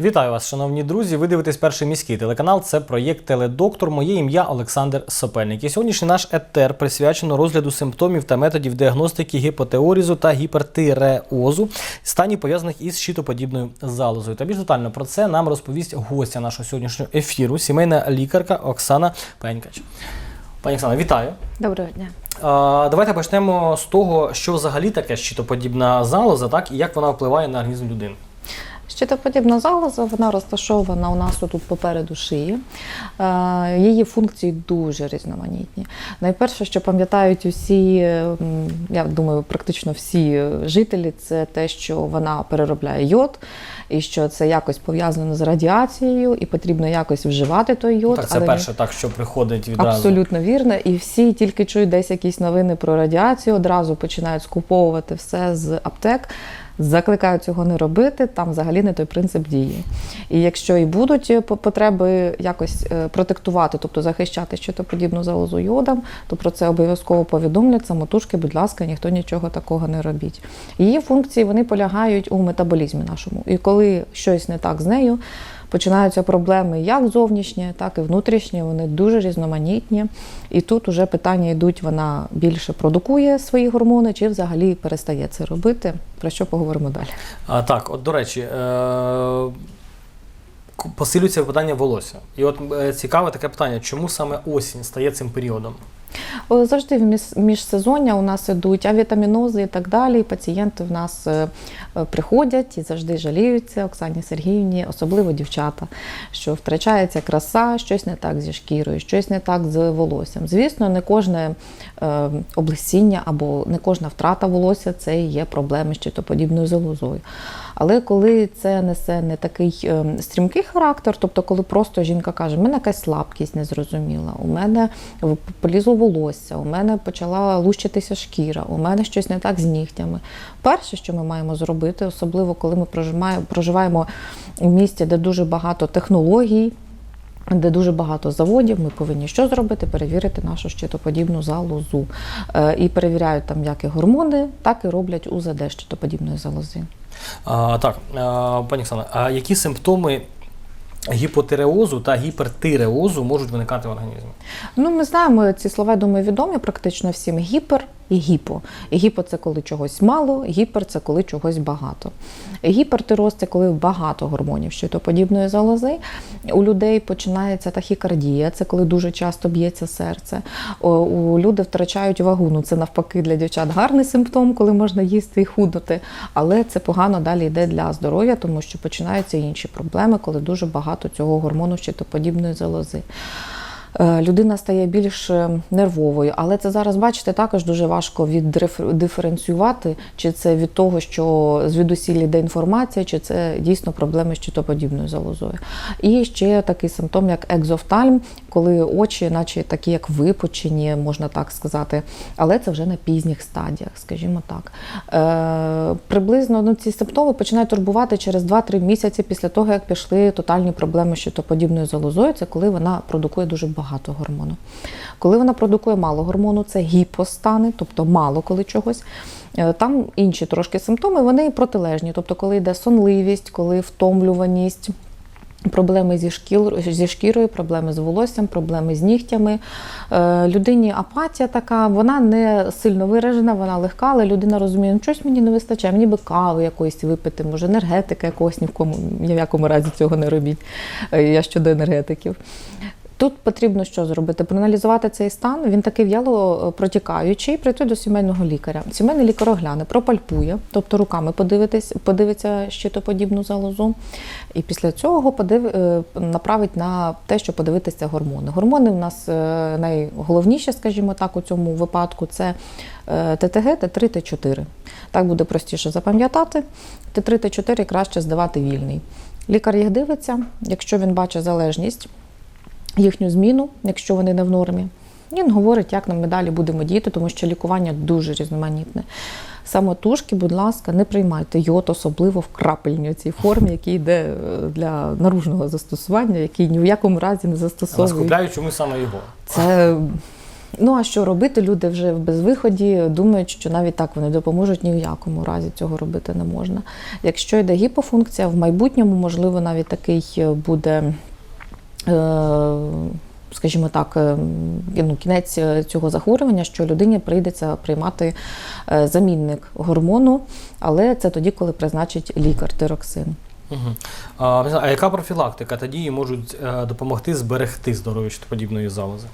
Вітаю вас, шановні друзі. Ви дивитесь перший міський телеканал. Це проєкт Теледоктор. Моє ім'я Олександр Сопельник. І сьогоднішній наш етер присвячено розгляду симптомів та методів діагностики гіпотеорізу та гіпертиреозу, станів пов'язаних із щитоподібною залозою. Та більш детально про це нам розповість гостя нашого сьогоднішнього ефіру, сімейна лікарка Оксана Пенькач. Пані Оксана, вітаю. Доброго дня. А, давайте почнемо з того, що взагалі таке щитоподібна залоза, так і як вона впливає на організм людини. Щитоподібна залоза, вона розташована у нас тут попереду шиї. Е, Її функції дуже різноманітні. Найперше, що пам'ятають усі, я думаю, практично всі жителі, це те, що вона переробляє йод, і що це якось пов'язано з радіацією, і потрібно якось вживати той йод. так, це але перше, так що приходить відразу. Абсолютно вірно. І всі тільки чують десь якісь новини про радіацію, одразу починають скуповувати все з аптек. Закликають цього не робити, там взагалі не той принцип дії. І якщо і будуть е, потреби якось е, протектувати, тобто захищати щитоподібну залозу йодом, то про це обов'язково повідомлять самотужки, будь ласка, ніхто нічого такого не робіть. Її функції вони полягають у метаболізмі нашому. І коли щось не так з нею, починаються проблеми як зовнішні, так і внутрішні. Вони дуже різноманітні. І тут уже питання йдуть: вона більше продукує свої гормони, чи взагалі перестає це робити. Про що поговоримо далі? А, так, от до речі, е- посилюється випадання волосся. І от е, цікаве таке питання, чому саме осінь стає цим періодом? Завжди в міжсезоння у нас ідуть авітамінози і так далі. І пацієнти в нас е, е, приходять і завжди жаліються Оксані Сергіївні, особливо дівчата, що втрачається краса, щось не так зі шкірою, щось не так з волоссям. Звісно, не кожне е, облесіння або не кожна втрата волосся це є проблеми з щитоподібною залозою. Але коли це несе не такий е, стрімкий характер, тобто коли просто жінка каже, у мене якась слабкість незрозуміла, у мене полізло волосся, у мене почала лущитися шкіра, у мене щось не так з нігтями. Перше, що ми маємо зробити, особливо коли ми проживаємо у місті, де дуже багато технологій. Де дуже багато заводів, ми повинні що зробити? Перевірити нашу щитоподібну залозу. Е, і перевіряють там як і гормони, так і роблять УЗД щитоподібної залози. А, так, а, пані Оксана, а які симптоми гіпотиреозу та гіпертиреозу можуть виникати в організмі? Ну, ми знаємо ці слова, думаю, відомі практично всім гіпер і гіпо. Гіпо це коли чогось мало, гіпер це коли чогось багато. Гіпертироз це коли багато гормонів щитоподібної залози. У людей починається тахікардія, це коли дуже часто б'ється серце. У люди втрачають вагу. Ну це навпаки для дівчат гарний симптом, коли можна їсти і худнути. Але це погано далі йде для здоров'я, тому що починаються інші проблеми, коли дуже багато цього гормону щитоподібної залози. Е, Людина стає більш е, нервовою, але це зараз, бачите, також дуже важко віддиференціювати, чи це від того, що звідусіль йде інформація, чи це дійсно проблеми з щитоподібною залозою. І ще такий симптом, як екзофтальм, коли очі, наче такі, як випучені, можна так сказати, але це вже на пізніх стадіях, скажімо так. Е, приблизно ну, ці симптоми починають турбувати через 2-3 місяці після того, як пішли тотальні проблеми щитоподібною залозою. Це коли вона продукує дуже багато гормону. Коли вона продукує мало гормону, це гіпостани, тобто мало коли чогось. Е, Там інші трошки симптоми, вони протилежні. Тобто, коли йде сонливість, коли втомлюваність. Проблеми зі шкіл зі шкірою, проблеми з волоссям, проблеми з нігтями. Е, людині апатія така, вона не сильно виражена, вона легка, але людина розуміє, ну щось мені не вистачає, мені би кави якоїсь випити, може енергетика якогось ні в кому ні в якому разі цього не робіть. Е, Я щодо енергетиків. Тут потрібно що зробити? Проаналізувати цей стан. Він такий в'яло е, протікаючий, прийти до сімейного лікаря. Сімейний лікар огляне, пропальпує, тобто руками подивитись, подивиться щитоподібну залозу. І після цього подив, е, направить на те, що подивитися гормони. Гормони в нас е, найголовніше, скажімо так, у цьому випадку це ТТГ, Т3, Т4. Так буде простіше запам'ятати. Т3, Т4 краще здавати вільний. Лікар їх дивиться, якщо він бачить залежність їхню зміну, якщо вони не в нормі. Він говорить, як нам ми далі будемо діяти, тому що лікування дуже різноманітне. Самотужки, будь ласка, не приймайте йод, особливо в крапельній цій формі, який йде е, для наружного застосування, який ні в якому разі не Але застосовують. скупляють чомусь саме його. Це Ну а що робити? Люди вже в безвиході думають, що навіть так вони допоможуть ні в якому разі цього робити не можна. Якщо йде гіпофункція, в майбутньому, можливо, навіть такий е, буде. Е, Скажімо так, е, ну, кінець е, цього захворювання, що людині прийдеться приймати замінник гормону, але це тоді, коли призначить лікар тироксин. Угу. А, а яка профілактика? Тоді їй можуть е, допомогти зберегти здоров'я щитоподібної залози?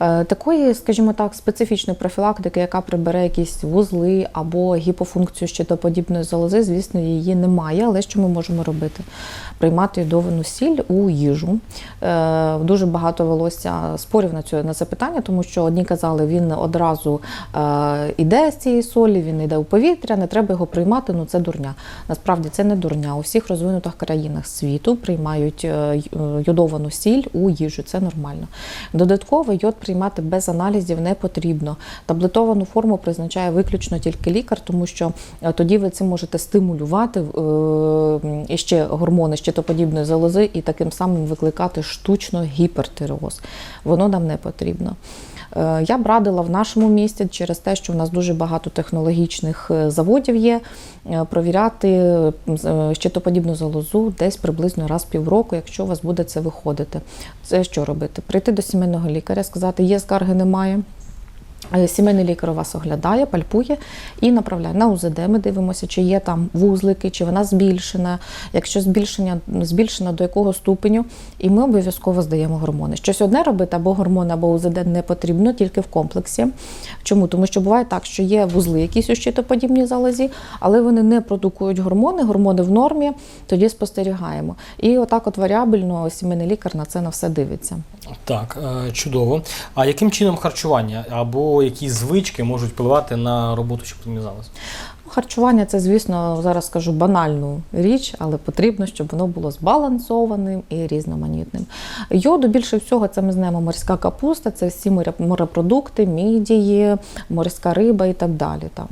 Е, Такої, скажімо так, специфічної профілактики, яка прибере якісь вузли або гіпофункцію щитоподібної залози, звісно, її немає. Але що ми можемо робити? Приймати йодовану сіль у їжу. Е, Дуже багато велося спорів на цю на це питання, тому що одні казали, він одразу е, іде з цієї солі, він йде у повітря, не треба його приймати. Ну це дурня. Насправді це не дурня. У всіх розвинутих країнах світу приймають е, е, йодовану сіль у їжу. Це нормально. Додатково йод приймати без аналізів не потрібно. Таблетовану форму призначає виключно тільки лікар, тому що е, тоді ви цим можете стимулювати ще гормони щитоподібної залози і таким самим викликати штучно гіпертиреоз. Воно нам не потрібно. Е, Я б радила в нашому місті через те, що в нас дуже багато технологічних е, заводів є, е, провіряти щитоподібну залозу десь приблизно раз півроку, якщо у вас буде це виходити. Це що робити? Прийти до сімейного лікаря, сказати, є скарги, немає. Е, Сімейний лікар у вас оглядає, пальпує і направляє на УЗД. Ми дивимося, чи є там вузлики, чи вона збільшена. Якщо збільшення збільшена до якого ступеню, і ми обов'язково здаємо гормони. Щось одне робити або гормони, або УЗД не потрібно, тільки в комплексі. Чому? Тому що буває так, що є вузли якісь у щитоподібній залозі, але вони не продукують гормони, гормони в нормі, тоді спостерігаємо. І отак, от варіабельно, сімейний лікар на це на все дивиться. Так, е, чудово. А яким чином харчування або які звички можуть впливати на роботу щитоподібної залози? Харчування це, звісно, зараз скажу банальну річ, але потрібно, щоб воно було збалансованим і різноманітним. Йоду більше всього це ми знаємо морська капуста, це всі морепродукти, мідії, морська риба і так далі. Там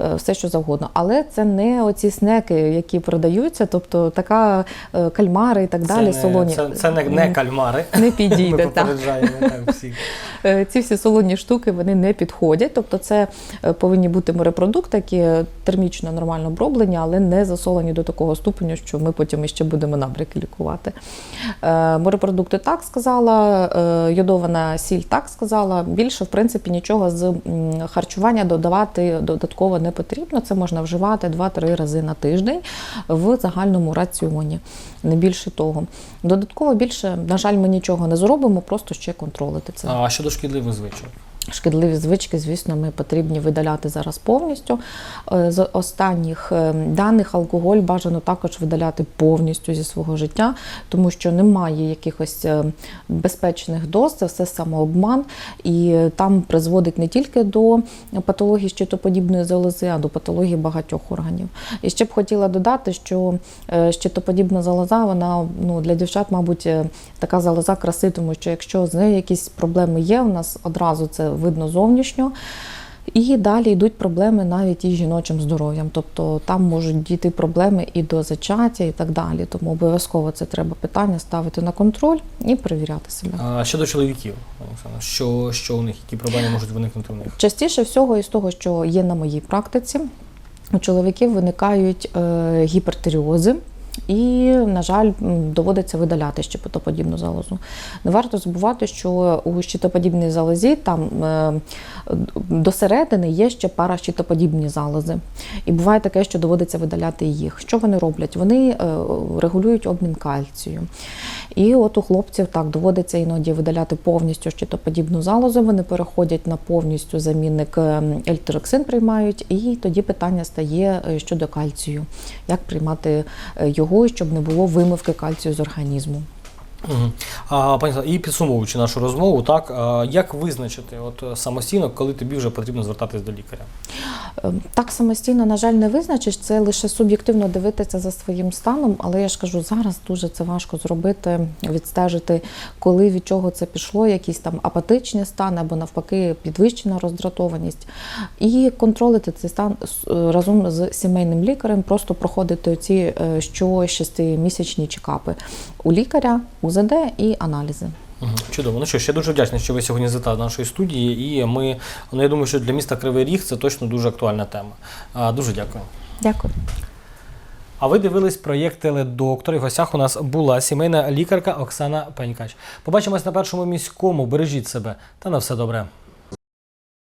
е, все, що завгодно. Але це не оці снеки, які продаються, тобто така е, кальмари і так далі. це, солоні. це, це не, не кальмари. Не Ми підійде, так. попереджаємо так, всіх. Е, ці всі солоні штуки вони не підходять. Тобто, це е, повинні бути морепродукти, які термічно нормально оброблені, але не засолені до такого ступеню, що ми потім іще будемо набряки лікувати. Е, Морепродукти так сказала, йодована сіль так сказала. Більше, в принципі, нічого з харчування додавати додатково не потрібно. Це можна вживати 2-3 рази на тиждень в загальному раціоні. Не більше того. Додатково більше, на жаль, ми нічого не зробимо, просто ще контролити це. А щодо шкідливих звичок? Шкідливі звички, звісно, ми потрібні видаляти зараз повністю. Е, З останніх е, даних алкоголь бажано також видаляти повністю зі свого життя, тому що немає якихось е, безпечних доз, це все самообман, і там призводить не тільки до патології щитоподібної залози, а до патології багатьох органів. І ще б хотіла додати, що щитоподібна залоза, вона ну, для дівчат, мабуть, така залоза краси, тому що якщо з нею якісь проблеми є, у нас одразу це видно зовнішньо. І далі йдуть проблеми навіть із жіночим здоров'ям. Тобто там можуть дійти проблеми і до зачаття, і так далі. Тому обов'язково це треба питання ставити на контроль і перевіряти себе. А щодо чоловіків, пані Оксано, що, що у них, які проблеми можуть виникнути у них? Частіше всього, із того, що є на моїй практиці, у чоловіків виникають е, гіпертиріози. І, на жаль, доводиться видаляти щитоподібну залозу. Не варто забувати, що у щитоподібній залозі там е, до середини є ще пара щитоподібні залози. І буває таке, що доводиться видаляти їх. Що вони роблять? Вони е, регулюють обмін кальцію. І от у хлопців так доводиться іноді видаляти повністю щитоподібну залозу. Вони переходять на повністю замінник ем, ельтероксин приймають, і тоді питання стає е, щодо кальцію. Як приймати е, його, щоб не було вимивки кальцію з організму? Угу. Пані і підсумовуючи нашу розмову, так, як визначити от, самостійно, коли тобі вже потрібно звертатись до лікаря? Ем, Так самостійно, на жаль, не визначиш. Це лише суб'єктивно дивитися за своїм станом, але я ж кажу, зараз дуже це важко зробити, відстежити, коли від чого це пішло, якісь там апатичні стани або навпаки підвищена роздратованість. І контролити цей стан е, разом з сімейним лікарем, просто проходити ці е, що чекапи у лікаря, УЗД і аналізи. Чудово. Ну що ж, я дуже вдячний, що ви сьогодні до нашої студії, і ми, ну, я думаю, що для міста Кривий Ріг це точно дуже актуальна тема. А, Дуже дякую. Дякую. А ви дивились проєкт Теледоктор. І в гостях у нас була сімейна лікарка Оксана Пенькач. Побачимось на першому міському. Бережіть себе та на все добре.